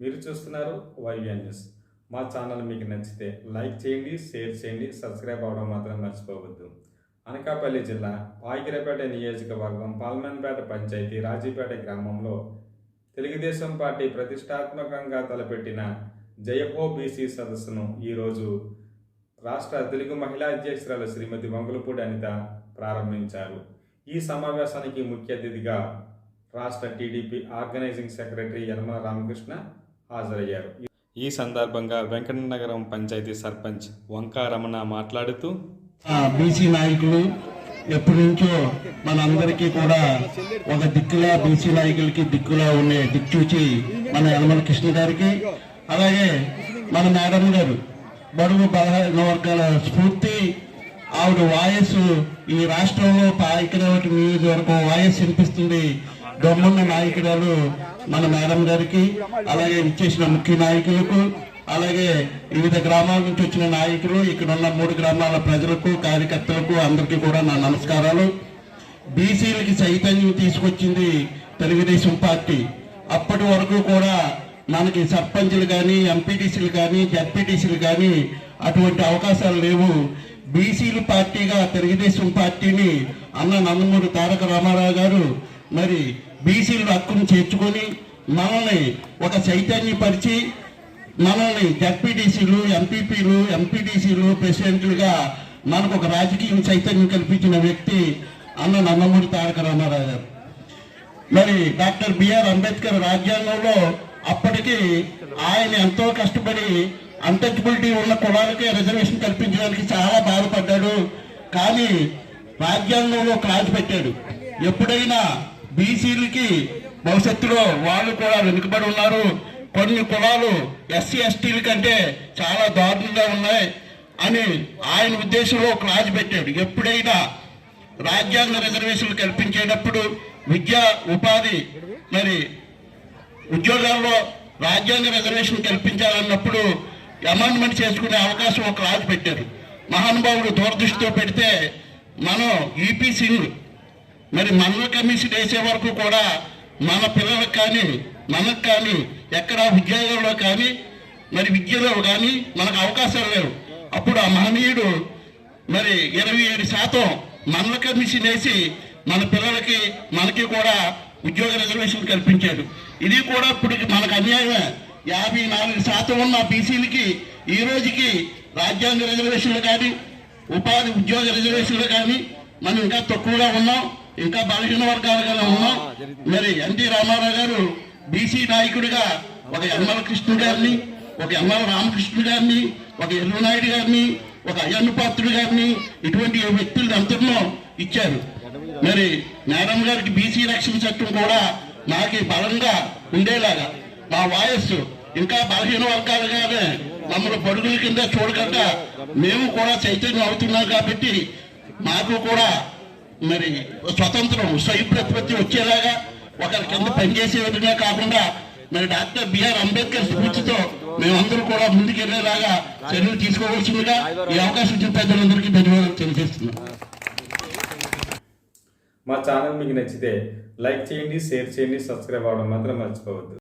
మీరు చూస్తున్నారు YVN news మా ఛానల్ మీకు నచ్చితే లైక్ చేయండి షేర్ చేయండి సబ్స్క్రైబ్ అవ్వడం మాత్రం మర్చిపోవద్దు. అనకాపల్లి జిల్లా పాయికిరపేట నియోజకవర్గం పాల్మన్పేట పంచాయతీ రాజీపేట గ్రామంలో తెలుగుదేశం పార్టీ ప్రతిష్టాత్మకంగా తలపెట్టిన జయహో బీసీ సదస్సును ఈరోజు రాష్ట్ర తెలుగు మహిళా అధ్యక్షురాలు శ్రీమతి వంగులపూడి అనిత ప్రారంభించారు. ఈ సమావేశానికి ముఖ్య అతిథిగా రాష్ట్ర TDP organising secretary Yanamala Ramakrishna హాజరయ్యారు. ఈ సందర్భంగా వెంకటనగరం పంచాయతీ సర్పంచ్ వంకా రమణ మాట్లాడుతూ బీసీ నాయకులు ఎప్పటి నుంచో మనందరికీ కూడా ఒక దిక్కులా బీసీ నాయకులకి దిక్కులా ఉండే దిక్చూచి మన యనమల కృష్ణ గారికి అలాగే మన మేడం గారు. బడుగు బలహీన వర్గాల స్ఫూర్తి ఆవిడ వాయస్ ఈ రాష్ట్రంలో పాయకరేవటి నియోజకవర్గం వాయస్ వినిపిస్తుంది. దొమ్మన్న నాయకురాలు మన మేడం గారికి అలాగే ఇచ్చేసిన ముఖ్య నాయకులకు అలాగే వివిధ గ్రామాల నుంచి వచ్చిన నాయకులు ఇక్కడ ఉన్న మూడు గ్రామాల ప్రజలకు కార్యకర్తలకు అందరికీ కూడా నా నమస్కారాలు. బీసీలకి చైతన్యం తీసుకొచ్చింది తెలుగుదేశం పార్టీ. అప్పటి వరకు కూడా మనకి సర్పంచ్లు కానీ ఎంపీటీసీలు కానీ జడ్పీటీసీలు కానీ అటువంటి అవకాశాలు లేవు. బీసీలు పార్టీగా తెలుగుదేశం పార్టీని అన్న నందమూరి తారక రామారావు గారు మరి బీసీలు హక్కును చేర్చుకొని మనల్ని ఒక చైతన్యపరిచి మనల్ని జడ్పీటీసీలు ఎంపీపీలు ఎంపీటీసీలు ప్రెసిడెంట్లుగా మనకు ఒక రాజకీయం చైతన్యం కల్పించిన వ్యక్తి అన్న నందమూరి తారక రామారావు గారు. మరి డాక్టర్ బిఆర్ అంబేద్కర్ రాజ్యాంగంలో అప్పటికి ఆయన ఎంతో కష్టపడి అన్టచబిలిటీ ఉన్న కులాలకే రిజర్వేషన్ కల్పించడానికి చాలా బాధపడ్డాడు. కానీ రాజ్యాంగంలో క్లాజ్ పెట్టాడు. ఎప్పుడైనా బీసీలకి భవిష్యత్తులో వాళ్ళు కూడా వెనుకబడి ఉన్నారు. కొన్ని కులాలు ఎస్సీ ఎస్టీల కంటే చాలా దారుణంగా ఉన్నాయి అని ఆయన ఉద్దేశంలో క్లాజ్ పెట్టాడు. ఎప్పుడైనా రాజ్యాంగ రిజర్వేషన్లు కల్పించేటప్పుడు విద్యా ఉపాధి మరి ఉద్యోగాల్లో రాజ్యాంగ రిజర్వేషన్ కల్పించాలన్నప్పుడు అమెండ్మెంట్ చేసుకునే అవకాశం ఒక రాజు పెట్టారు మహానుభావుడు దూరదృష్టితో పెడితే మనం ఈపీ సింగ్ మరి మనల కమిషన్ వేసే వరకు కూడా మన పిల్లలకు కానీ మనకు కానీ ఎక్కడ ఉద్యోగంలో కానీ మరి విద్యలో కానీ మనకు అవకాశాలు లేవు. అప్పుడు ఆ మహనీయుడు మరి ఇరవై ఏడు శాతం మనల కమిషన్ వేసి మన పిల్లలకి మనకి కూడా ఉద్యోగ రిజర్వేషన్ కల్పించాడు. ఇది కూడా ఇప్పుడు మనకు అన్యాయమే. యాభై నాలుగు శాతం ఉన్న బీసీలకి ఈ రోజుకి రాజ్యాంగ రిజర్వేషన్లు కానీ ఉపాధి ఉద్యోగ రిజర్వేషన్లు కానీ మనం ఇంకా తక్కువగా ఉన్నాం. ఇంకా బలహీన వర్గాలుగా ఉన్నాం. మరి ఎన్టీ రామారావు గారు బీసీ నాయకుడిగా ఒక యనమల కృష్ణ గారిని ఒక యనమల రామకృష్ణ గారిని ఒక ఎల్లునాయుడు గారిని ఒక అయ్యన్న పాత్రుడు గారిని ఇటువంటి వ్యక్తులు అందరినో ఇచ్చారు. మరి మేడం గారికి బీసీ రక్షణ చట్టం కూడా మాకి బలంగా ఉండేలాగా మా వాయస్సు ఇంకా బలహీన వర్గాలుగానే మమ్మల్ని పడుగుల కింద చూడకుండా మేము కూడా చైతన్యం అవుతున్నాం కాబట్టి మాకు కూడా మరి స్వతంత్రం స్వయంప్రతిపత్తి వచ్చేలాగా ఒకరి కింద పనిచేసే విధంగా కాకుండా మరి డాక్టర్ బిఆర్ అంబేద్కర్ స్ఫూర్తితో మేమందరూ కూడా ముందుకెళ్ళేలాగా చర్యలు తీసుకోవాల్సిందిగా ఈ అవకాశం ఇచ్చిన పెద్దలందరికీ ధన్యవాదాలు తెలియజేస్తున్నాం. మా ఛానల్ మీకు నచ్చితే లైక్ చేయండి షేర్ చేయండి సబ్స్క్రైబ్ అవ్వడం మాత్రం మర్చిపోవద్దు.